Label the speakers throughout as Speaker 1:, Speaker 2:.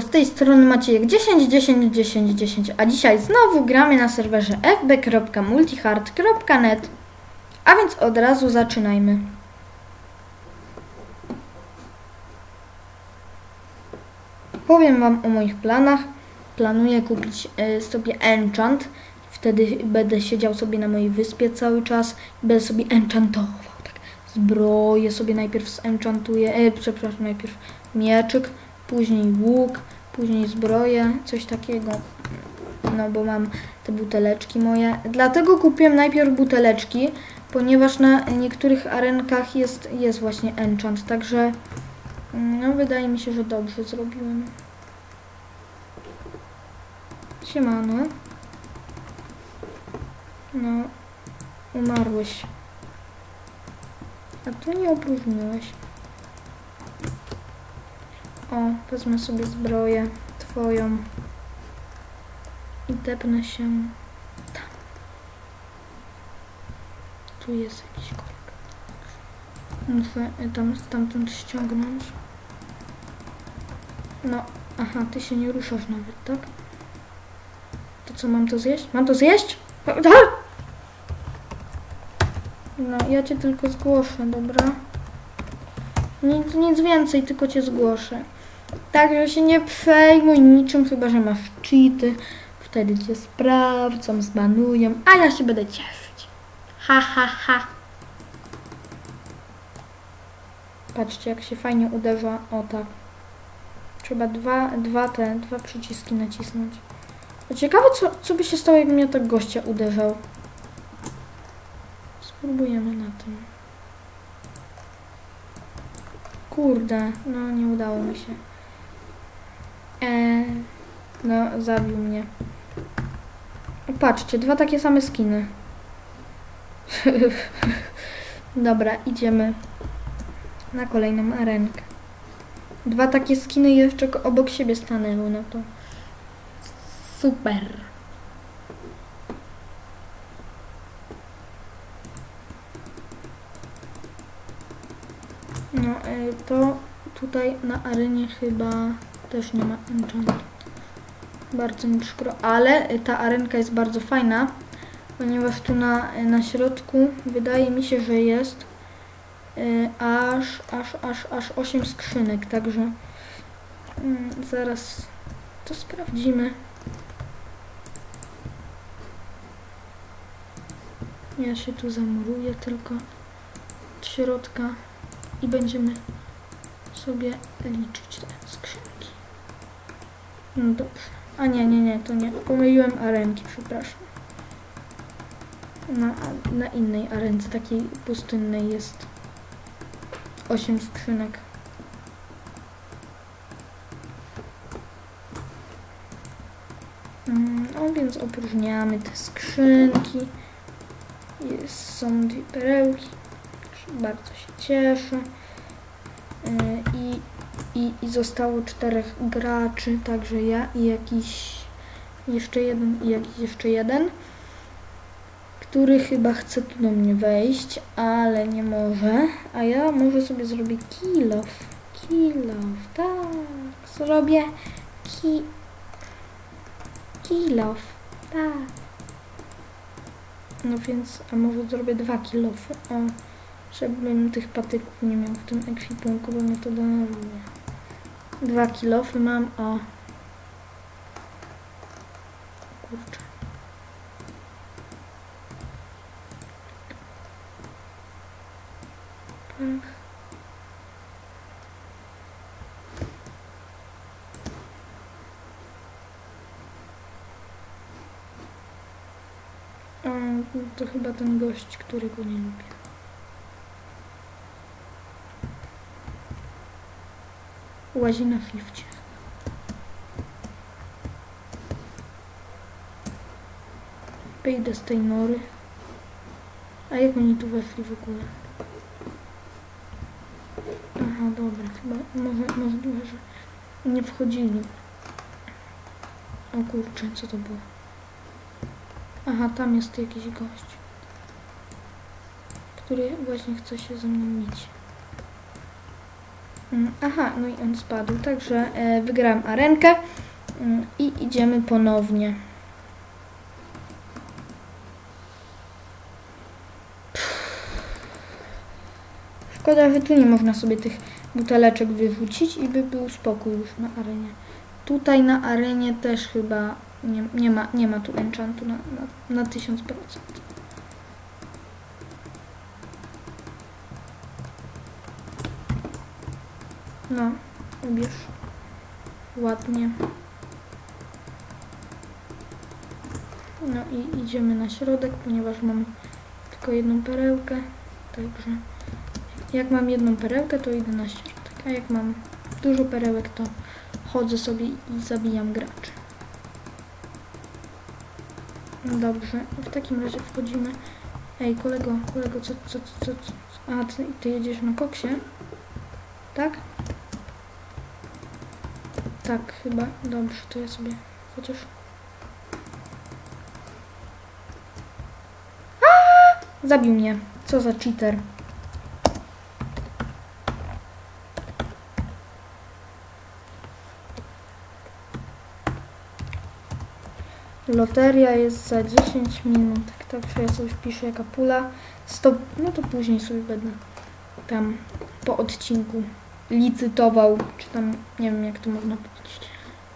Speaker 1: Z tej strony Maciejek 10 10 10 10, a dzisiaj znowu gramy na serwerze fb.multihard.net. A więc od razu zaczynajmy. Powiem Wam o moich planach. Planuję kupić e, sobie enchant. Wtedy będę siedział sobie na mojej wyspie cały czas będę sobie enchantował. Tak. Zbroję sobie najpierw zenchantuję, e, przepraszam, najpierw mieczyk, później łuk, później zbroję, coś takiego. No bo mam te buteleczki moje. Dlatego kupiłem najpierw buteleczki, ponieważ na niektórych arenkach jest, jest właśnie enchant, także no wydaje mi się, że dobrze zrobiłem. Siemano. No, umarłeś. A tu nie opróżniłeś. O, wezmę sobie zbroję twoją i tepnę się tam. Tu jest jakiś korek. Muszę tam stamtąd ściągnąć. No, aha, ty się nie ruszasz nawet, tak? To co, mam to zjeść? Mam to zjeść? No, ja cię tylko zgłoszę, dobra? Nic, nic więcej, tylko cię zgłoszę. Także się nie przejmuj niczym, chyba że masz cheaty. Wtedy cię sprawdzą, zbanują, a ja się będę cieszyć. Ha, ha, ha. Patrzcie, jak się fajnie uderza. O tak. Trzeba dwa, dwa te, dwa przyciski nacisnąć. Ciekawe, co, co by się stało, jakby mnie tak gościa uderzał. Spróbujemy na tym. Kurde, no nie udało mi się. No, zabił mnie. Patrzcie, dwa takie same skiny. Dobra, idziemy na kolejną arenkę. Dwa takie skiny jeszcze obok siebie stanęły, no to super. No, y, to tutaj na arenie chyba też nie ma enchantu. Bardzo mi przykro, ale ta arenka jest bardzo fajna, ponieważ tu na, na środku wydaje mi się, że jest y, aż, aż, aż, aż 8 skrzynek, także y, zaraz to sprawdzimy. Ja się tu zamuruję tylko od środka i będziemy sobie liczyć te skrzynki. No dobrze. A nie, nie, nie, to nie. Pomyliłem arenki, przepraszam. Na, na innej arence, takiej pustynnej jest 8 skrzynek. No więc opróżniamy te skrzynki. Jest, są dwie perełki. Bardzo się cieszę. I, i, I zostało czterech graczy, także ja i jakiś jeszcze jeden i jakiś jeszcze jeden, który chyba chce tu do mnie wejść, ale nie może. A ja może sobie zrobię kill off. Kill off, tak. Zrobię ki... Kill off, tak. No więc, a może zrobię dwa kilofy, o, żebym tych patyków nie miał w tym ekwipunku, bo mnie to denerwuje. Dwa kilofy mam, o. Kurczę. Pach. to chyba ten gość, którego nie lubię. Łazi na fifcie. Wyjdę z tej nory. A jak oni tu weszli w ogóle? Aha, dobra, chyba może, możliwe, że nie wchodzili. O kurczę, co to było? Aha, tam jest jakiś gość, który właśnie chce się ze mną mieć. Mm, Aha, no i on spadł, także e, wygrałam arenkę mm, i idziemy ponownie. Szkoda, że tu nie można sobie tych buteleczek wyrzucić i by był spokój już na arenie. Tutaj na arenie też chyba nie, nie, ma, nie ma tu enchantu na, na, na 1000%. No, ubierz. Ładnie. No i idziemy na środek, ponieważ mam tylko jedną perełkę. Także jak mam jedną perełkę, to idę na środek. A jak mam dużo perełek, to chodzę sobie i zabijam graczy. No Dobrze, w takim razie wchodzimy. Ej, kolego, kolego, co, co, co, co? co? A, ty, ty jedziesz na koksie? Tak? Tak, chyba. Dobrze, to ja sobie chociaż... Zabił mnie. Co za cheater. Loteria jest za 10 minut. Także ja sobie wpiszę jaka pula. 100, no to później sobie będę tam po odcinku licytował, czy tam nie wiem jak to można powiedzieć.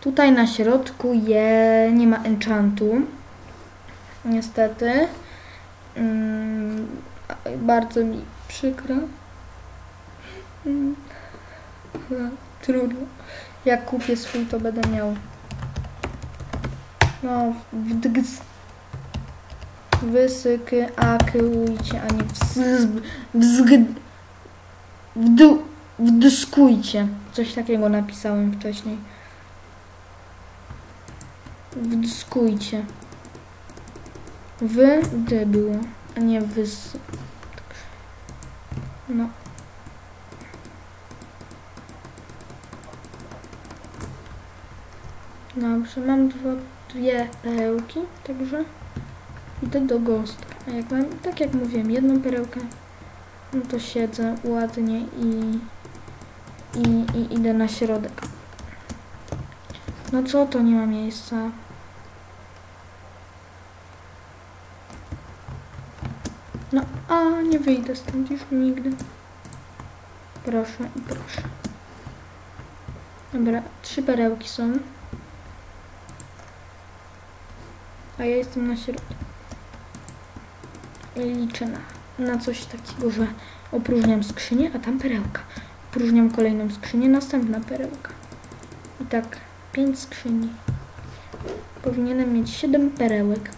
Speaker 1: Tutaj na środku je, nie ma enchantu. Niestety. Mm, bardzo mi przykro. Mm, no, trudno. Jak kupię swój, to będę miał. No, wdgz. Wysyky, akyujcie, a nie wzg, wzg, wdu, wdyskujcie. Coś takiego napisałem wcześniej. Wdyskujcie. Wy, było, a nie wys. No. Dobrze, mam dwa, dwie perełki, także idę do gostka. A jak mam, tak jak mówiłem, jedną perełkę, no to siedzę ładnie i, i, i idę na środek. No co to nie ma miejsca? No, a nie wyjdę stąd już nigdy. Proszę i proszę. Dobra, trzy perełki są. A ja jestem na środku. I liczę na, na coś takiego, że opróżniam skrzynię, a tam perełka. Opróżniam kolejną skrzynię, następna perełka. I tak, pięć skrzyni. Powinienem mieć siedem perełek.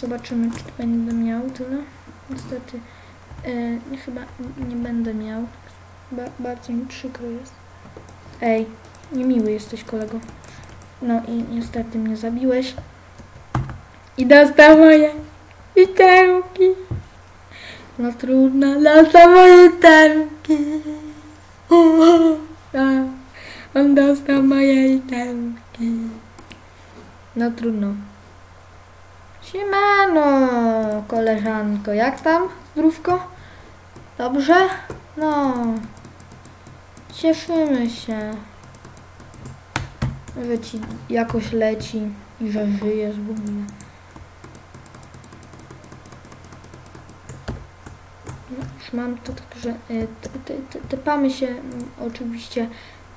Speaker 1: Zobaczymy, czy będę miał tyle. Niestety, e, chyba nie będę miał. Ba bardzo mi przykro jest. Ej, niemiły jesteś, kolego. No i niestety mnie zabiłeś. I dostał moje literki. No trudno, dostał moje literki. On dostał moje literki. No trudno. Siemano, koleżanko, jak tam? Zdrówko? Dobrze? No. Cieszymy się że ci jakoś leci i że żyjesz w ogóle. No, już mam to tak, że tepamy się mm, oczywiście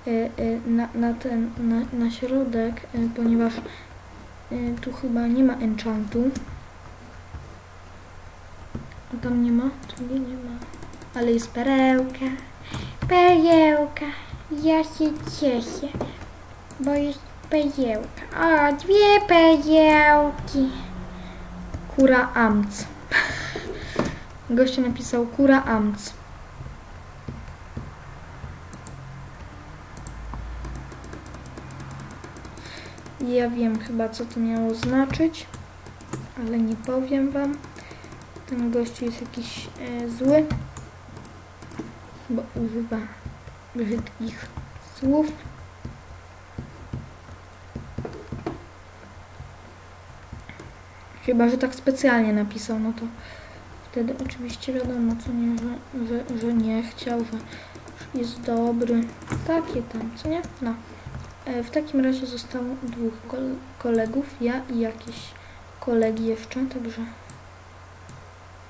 Speaker 1: e, e, na, na ten, na, na środek, e, ponieważ tu chyba nie ma enchantu. Tam nie ma? Tu nie, nie ma. Ale jest perełka. Perełka. Ja się cieszę bo jest perełka. O, dwie perełki. Kura amc. Goście napisał kura amc. Ja wiem chyba co to miało znaczyć, ale nie powiem wam. Ten gościu jest jakiś e, zły, bo używa brzydkich słów. Chyba, że tak specjalnie napisał, no to Wtedy oczywiście wiadomo, co nie, że, że, nie chciał, że jest dobry. Takie tam, co nie? No. E, W takim razie zostało dwóch kol- kolegów, ja i jakieś kolegi jeszcze, także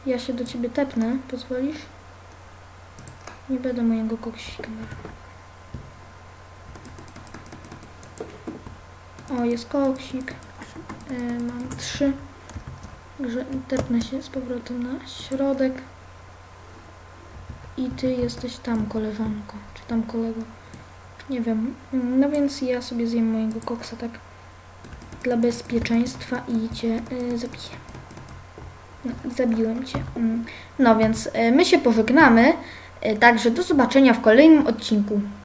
Speaker 1: ja się do ciebie tepnę, pozwolisz? Nie będę mojego koksika. O, jest koksik. E, mam trzy. Także tepnę się z powrotem na środek. I ty jesteś tam, koleżanko, czy tam kolego. Nie wiem. No więc ja sobie zjem mojego koksa tak dla bezpieczeństwa i cię y, zabiję. No, zabiłem cię. Mm. No więc y, my się pożegnamy. Y, także do zobaczenia w kolejnym odcinku.